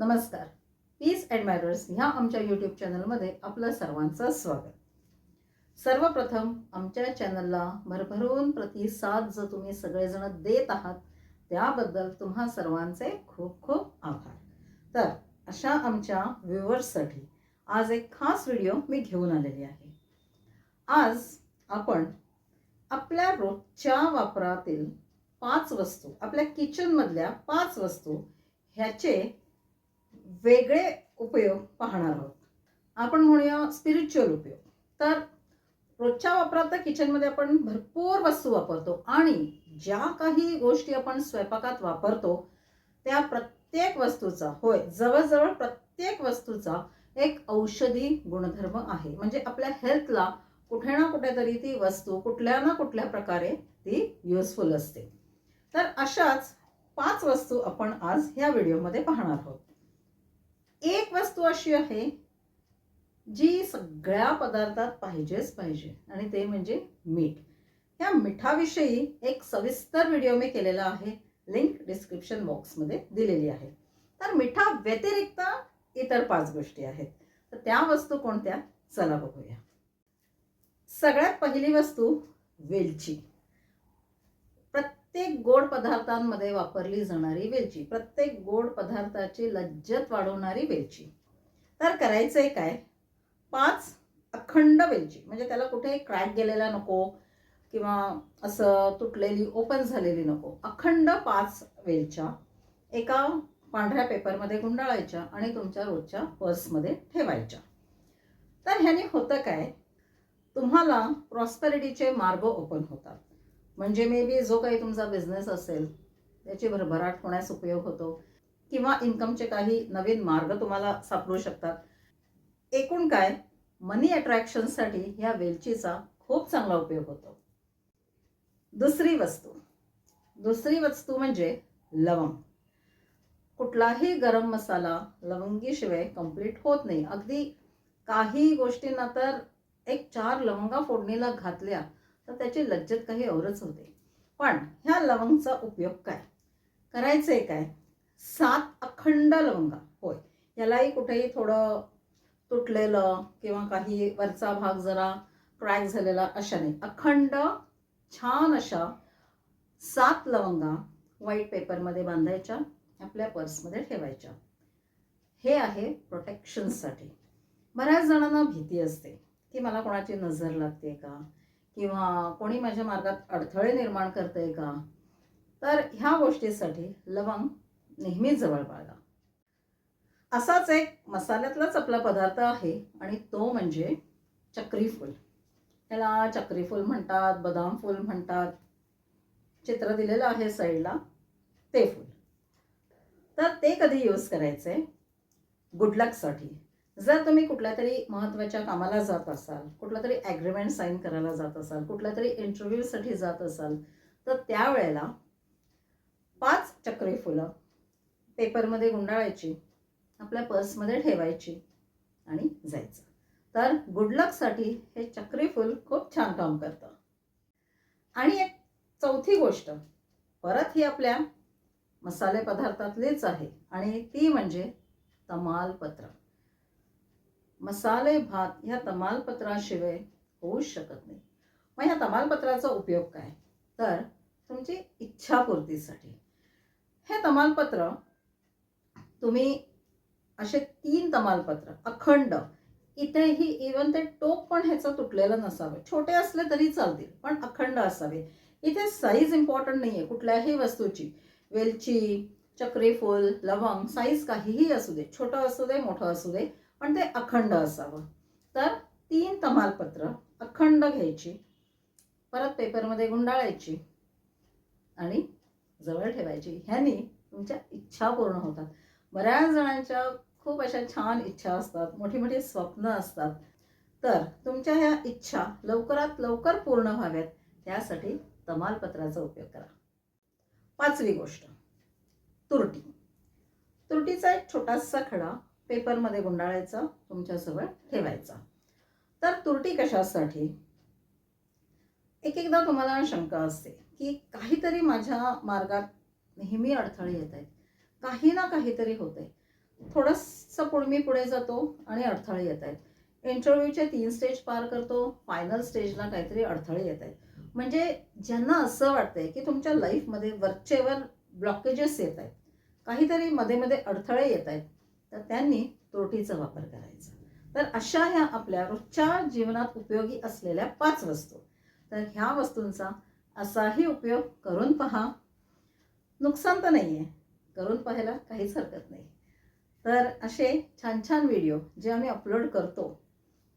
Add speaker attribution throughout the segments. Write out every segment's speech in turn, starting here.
Speaker 1: नमस्कार. Peace and matters ह्या आमच्या यूट्यूब चॅनलमध्ये आपलं सर्वांचं स्वागत. सर्वप्रथम आमच्या चॅनलला भरभरून प्रतिसाद जो तुम्ही सगळेजण देत आहात त्याबद्दल तुम्हा सर्वांचे खूप खूप आभार. तर अशा आमच्या व्ह्युअर्ससाठी आज एक खास व्हिडिओ मी घेऊन आलेली आहे. आज आपण आपल्या रोजच्या वापरातील पाच वस्तू आपल्या किचनमधल्या पाच वस्तू ह्याचे वेगळे उपयोग पाहणार आहोत. आपण म्हणूया स्पिरिच्युअल उपयोग. तर रोजच्या वापरात तर किचनमध्ये आपण भरपूर वस्तू वापरतो आणि ज्या काही गोष्टी आपण स्वयंपाकात वापरतो त्या प्रत्येक वस्तूचा होय जवळजवळ प्रत्येक वस्तूचा एक औषधी गुणधर्म आहे. म्हणजे आपल्या हेल्थला कुठे ना कुठेतरी ती वस्तू कुठल्या ना कुठल्या प्रकारे ती युजफुल असते. तर अशाच पाच वस्तू आपण आज ह्या व्हिडिओमध्ये पाहणार आहोत. एक वस्तू अशी आहे जी सगळ्या पदार्थात पाहिजेच पाहिजे आणि ते म्हणजे मीठ. ह्या मिठाविषयी एक सविस्तर व्हिडिओ मी केलेला आहे लिंक डिस्क्रिप्शन बॉक्समध्ये दिलेली आहे. तर मिठा व्यतिरिक्त इतर पाच गोष्टी आहेत. तर त्या वस्तू कोणत्या? चला बघूया. सगळ्यात पहिली वस्तू वेलची. प्रत्येक गोड पदार्थांमध्ये वापरली जाणारी वेलची प्रत्येक गोड पदार्थाची लज्जत वाढवणारी वेलची. तर करायचंय काय? पाच अखंड वेलची. म्हणजे त्याला कुठेही क्रॅक गेलेला नको किंवा असं तुटलेली ओपन झालेली नको. अखंड पाच वेलच्या एका पांढऱ्या पेपरमध्ये गुंडाळायच्या आणि तुमच्या रोजच्या पर्समध्ये ठेवायच्या. तर ह्याने होतं काय? तुम्हाला प्रॉस्पेरिटीचे मार्ग ओपन होतात. म्हणजे मे बी जो काही तुमचा बिझनेस असेल त्याची भरभराट होण्यास उपयोग होतो. किंवा इन्कमचे काही नवीन मार्ग तुम्हाला सापडू शकतात. एकूण काय? मनी अट्रॅक्शनसाठी ह्या वेलचीचा खूप चांगला उपयोग होतो. दुसरी वस्तू. दुसरी वस्तू म्हणजे लवंग. कुठलाही गरम मसाला लवंगीशिवाय कंप्लीट होत नाही. अगदी काही गोष्टींना तर एक चार लवंगा फोडणीला घातल्या तर त्याची लज्जत काही औरच होते. पण ह्या लवंगचा उपयोग काय? करायचंय काय? सात अखंड लवंगा. होय. यालाही कुठेही थोडं तुटलेलं किंवा काही वरचा भाग जरा क्रॅक झालेला अशा नाही. अखंड छान अशा सात लवंगा व्हाईट पेपरमध्ये बांधायच्या आपल्या पर्समध्ये ठेवायच्या. हे आहे प्रोटेक्शनसाठी. बऱ्याच जणांना भीती असते. की मला कोणाची नजर लागते का? किंवा कोणी माझ्या मार्गात अडथळे निर्माण करते का? तर ह्या गोष्टीसाठी लवंग नेहमीच जवळ बाळगा. असाच एक मसाल्यातलाच आपला पदार्थ आहे आणि तो म्हणजे चक्री फूल. त्याला चक्रीफूल म्हणतात बदाम फूल म्हणतात. चित्र दिलेलं आहे साईडला ते फूल. तर ते कधी यूज करायचे गुडलकसाठी जर तुम्ही कुठल्या तरी महत्त्वाच्या कामाला जात असाल कुठला तरी ॲग्रीमेंट साईन करायला जात असाल कुठल्या तरी इंटरव्ह्यूसाठी जात असाल तर त्यावेळेला पाच चक्री फुलं पेपरमध्ये गुंडाळायची आपल्या पर्समध्ये ठेवायची आणि जायचं. तर गुड लकसाठी हे चक्री फूल खूप छान काम करतं. आणि एक चौथी गोष्ट परत ही आपल्या मसाले पदार्थातलीच आहे आणि ती म्हणजे तमालपत्र. मसाले भात ह्या तमालपत्राशिवाय होऊ शकत नाही. मग ह्या तमालपत्राचा उपयोग काय? तर तुमची इच्छापूर्तीसाठी. हे तमालपत्र तुम्ही असे तीन तमालपत्र अखंड इथेही इवन ते टोक पण ह्याचं तुटलेलं नसावं. छोटे असले तरी चालतील पण अखंड असावे. इथे साईज इम्पॉर्टंट नाही आहे कुठल्याही वस्तूची. वेलची चक्रीफूल लवंग साईज काहीही असू दे छोटं असू दे मोठं असू दे पण ते अखंड असावं. तर तीन तमालपत्र अखंड घ्यायची परत पेपरमध्ये गुंडाळायची आणि जवळ ठेवायची. ह्याने तुमच्या इच्छा पूर्ण होतात. बऱ्याच जणांच्या खूप अशा छान इच्छा असतात मोठी मोठी स्वप्न असतात. तर तुमच्या ह्या इच्छा लवकरात लवकर पूर्ण व्हाव्यात त्यासाठी तमालपत्राचा उपयोग करा. पाचवी गोष्ट तुरटी. तुरटीचा एक छोटासा खडा पेपरमध्ये गुंडाळायचा तुमच्याजवळ ठेवायचा. तर तुरटी कशासाठी? एक एकदा तुम्हाला शंका असते की काहीतरी माझ्या मार्गात नेहमी अडथळे येत आहेत. काही ना काहीतरी होते थोडंसं पुढे मी पुढे जातो आणि अडथळे येत आहेत. इंटरव्ह्यूचे तीन स्टेज पार करतो फायनल स्टेजला काहीतरी अडथळे येत आहेत. म्हणजे ज्यांना असं वाटतंय की तुमच्या लाईफमध्ये वरचेवर ब्लॉकेजेस येत आहेत. काहीतरी मध्ये मध्ये अडथळे येत आहेत. तर त्यांनी तोटीचा वापर करायचा. तर अशा ह्या आपल्या रोजच्या जीवनात उपयोगी असलेल्या पाच वस्तू. तर ह्या वस्तूंचा असाही उपयोग करून पहा. नुकसान तर नाही आहे करून पाहायला काहीच हरकत नाही. तर असे छान छान व्हिडिओ जे आम्ही अपलोड करतो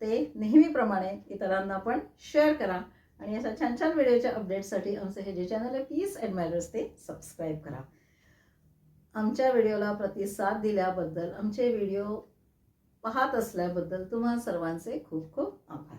Speaker 1: ते नेहमीप्रमाणे इतरांना पण शेअर करा आणि अशा छान छान व्हिडिओच्या अपडेटसाठी आमचं हे जे चॅनल आहे पीस ॲडमायरर्स ते सबस्क्राईब करा. आमच्या व्हिडिओला प्रतिसाद दिल्याबद्दल आमचे व्हिडिओ पाहत असल्याबद्दल तुम्हा सर्वांचे खूप खूप आभार.